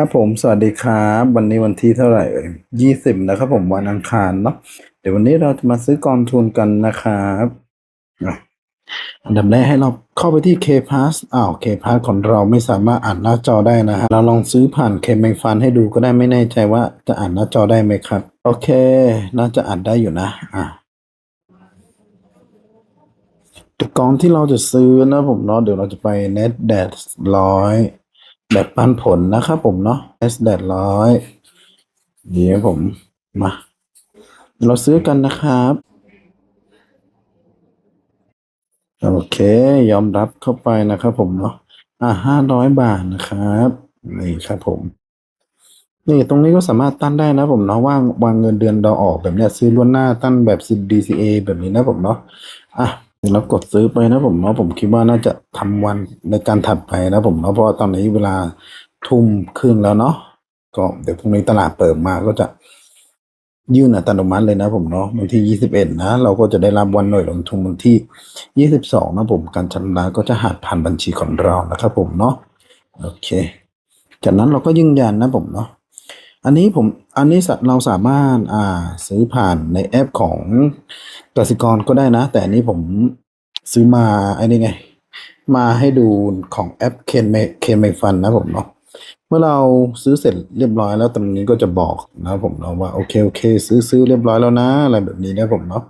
ครับผมสวัสดีครับวันนี้วันที่เท่าไหร่เอ่ยยี่สิบนะครับผมวันอังคารเนาะเดี๋ยววันนี้เราจะมาซื้อกองทุนกันนะครับอันดับแรกให้เราเข้าไปที่ K-Pass อ้าว K-Pass ของเราไม่สามารถอ่านหน้าจอได้นะฮะเราลองซื้อผ่าน k m a n Fund ให้ดูก็ได้ไม่แน่ใจว่าจะอ่านหน้าจอได้ไหมครับ โอเค น่าจะอ่านได้อยู่นะอะตัวกองที่เราจะซื้อนะผมเนาะเดี๋ยวเราจะไป Net d a t ร้อย แบบปันผลนะครับผมเนาะ S แดดร้อยเดี๋ยวผมมา เราซื้อกันนะครับ โอเค ยอมรับเข้าไปนะครับผมเนาะอ่าห้าร้อยบาทนะครับนี่ครับผม นี่ตรงนี้ก็สามารถตั้นได้นะผมเนาะว่างวางเงินเดือนเราออกแบบเนี้ยซื้อล่วงหน้าตั้นแบบ DCA แบบนี้นะผมเนาะอะ เดี๋ยวเรากดซื้อไปนะผมเนาะผมคิดว่าน่าจะทำวันในการถัดไปนะผมเนาะเพราะตอนนี้เวลาทุ่มครึ่งแล้วเนาะก็เดี๋ยวพรุ่งนี้ตลาดเปิดมาก็จะยื่นอัตโนมัติเลยนะผมเนาะวันที่ยี่สิบเอ็ดนะเราก็จะได้รับวันหน่วยลงทุนวันที่ยี่สิบสองนะผมการชำระก็จะหักผ่านบัญชีของเรานะครับผมเนาะโอเค จากนั้นเราก็ยืนยันนะผมเนาะ อันนี้ผมอันนี้เราสามารถอ่าซื้อผ่านในแอปของกสิกรก็ได้นะ แต่อันนี้ผมซื้อมาไอ้นี่ไง มาให้ดูของแอปเคนเมเคนเมฟันนะผมเนาะเมื่อเราซื้อเสร็จเรียบร้อยแล้วตรงนี้ก็จะบอกนะผมเนาะว่าโอเคโอเค ซื้อซื้อเรียบร้อยแล้วนะ อะไรแบบนี้นะผมเนาะ